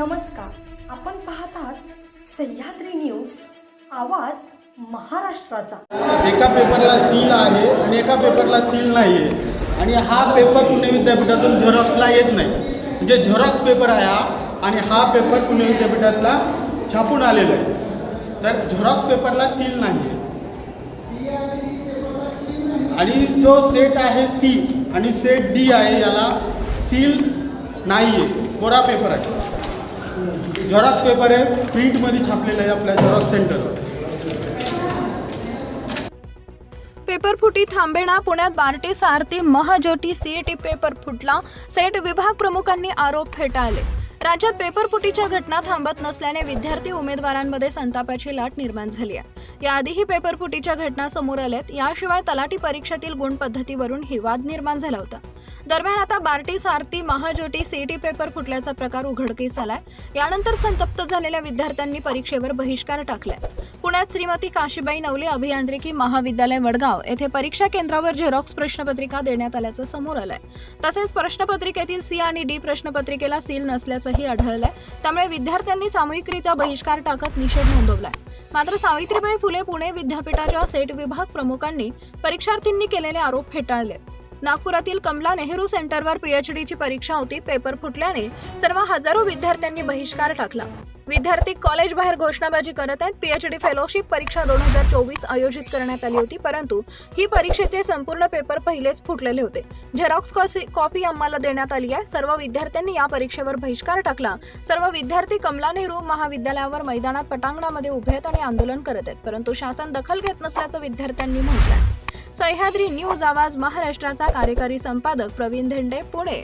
नमस्कार. आपण पाहत आहात सह्याद्री न्यूज आवाज महाराष्ट्राचा. एका पेपरला सील आहे आणि एका पेपरला सील नाही आहे आणि हा पेपर पुणे विद्यापीठातून झेरॉक्सला येत नाही. म्हणजे झेरॉक्स पेपर आहे हा आणि हा पेपर पुणे विद्यापीठातला छापून आलेला आहे. तर झेरॉक्स पेपरला सील नाही आहे आणि जो सेट आहे सी आणि सेट डी आहे याला सील नाही आहे कोरा पेपर आहे. झेरॉक्स पेपर आहे प्रिंटमध्ये छापलेलं आहे आपल्या झेरॉक्स सेंटरवर पेपरफुटी थांबेना. पुण्यात बार्टी सारथी महाज्योती सीईटी पेपर फुटला. सेट विभाग प्रमुखांनी आरोप फेटाळले. राज्यात पेपरफुटीच्या घटना थांबत नसल्याने विद्यार्थी उमेदवारांमध्ये संतापाची लाट निर्माण झाली आहे. याआधीही पेपरफुटीच्या घटना समोर आल्यात. याशिवाय तलाठी परीक्षेतील गुण पद्धतीवरून ही वाद निर्माण झाला होता. दरम्यान आता बार्टी सारथी महाज्योती सीईटी पेपर फुटल्याचा प्रकार उघडकीस आलाय. यानंतर संतप्त झालेल्या विद्यार्थ्यांनी परीक्षेवर बहिष्कार टाकलाय. पुण्यात श्रीमती काशीबाई नवले अभियांत्रिकी महाविद्यालय वडगाव येथे परीक्षा केंद्रावर झेरॉक्स प्रश्नपत्रिका देण्यात आल्याचं समोर आलंय. तसेच प्रश्नपत्रिकेतील सी आणि डी प्रश्नपत्रिकेला सील नसल्याचंही आढळलंय. त्यामुळे विद्यार्थ्यांनी सामूहिकरित्या बहिष्कार टाकत निषेध नोंदवलाय. मात्र सावित्रीबाई फुले पुणे विद्यापीठाच्या सेट विभाग प्रमुखांनी परीक्षार्थींनी केलेले आरोप फेटाळले नागपुरातील कमला नेहरू सेंटरवर पीएचडीची परीक्षा होती. पेपर फुटल्याने सर्व हजारो विद्यार्थ्यांनी बहिष्कार टाकला. विद्यार्थी कॉलेज बाहेर घोषणाबाजी करत आहेत. पीएचडी फेलोशिप परीक्षा दोन हजार चोवीस आयोजित करण्यात आली होती. परंतु ही परीक्षेचे संपूर्ण पेपर पहिलेच फुटलेले होते. झेरॉक्स कॉसी- कॉपी आम्हाला देण्यात आली आहे. सर्व विद्यार्थ्यांनी या परीक्षेवर बहिष्कार टाकला. सर्व विद्यार्थी कमला नेहरू महाविद्यालयावर मैदानात पटांगणामध्ये उभे आहेत आणि आंदोलन करत आहेत. परंतु शासन दखल घेत नसल्याचं विद्यार्थ्यांनी म्हटलंय. सह्याद्री न्यूज आवाज महाराष्ट्राचा कार्यकारी संपादक प्रवीण धेंडे पुणे.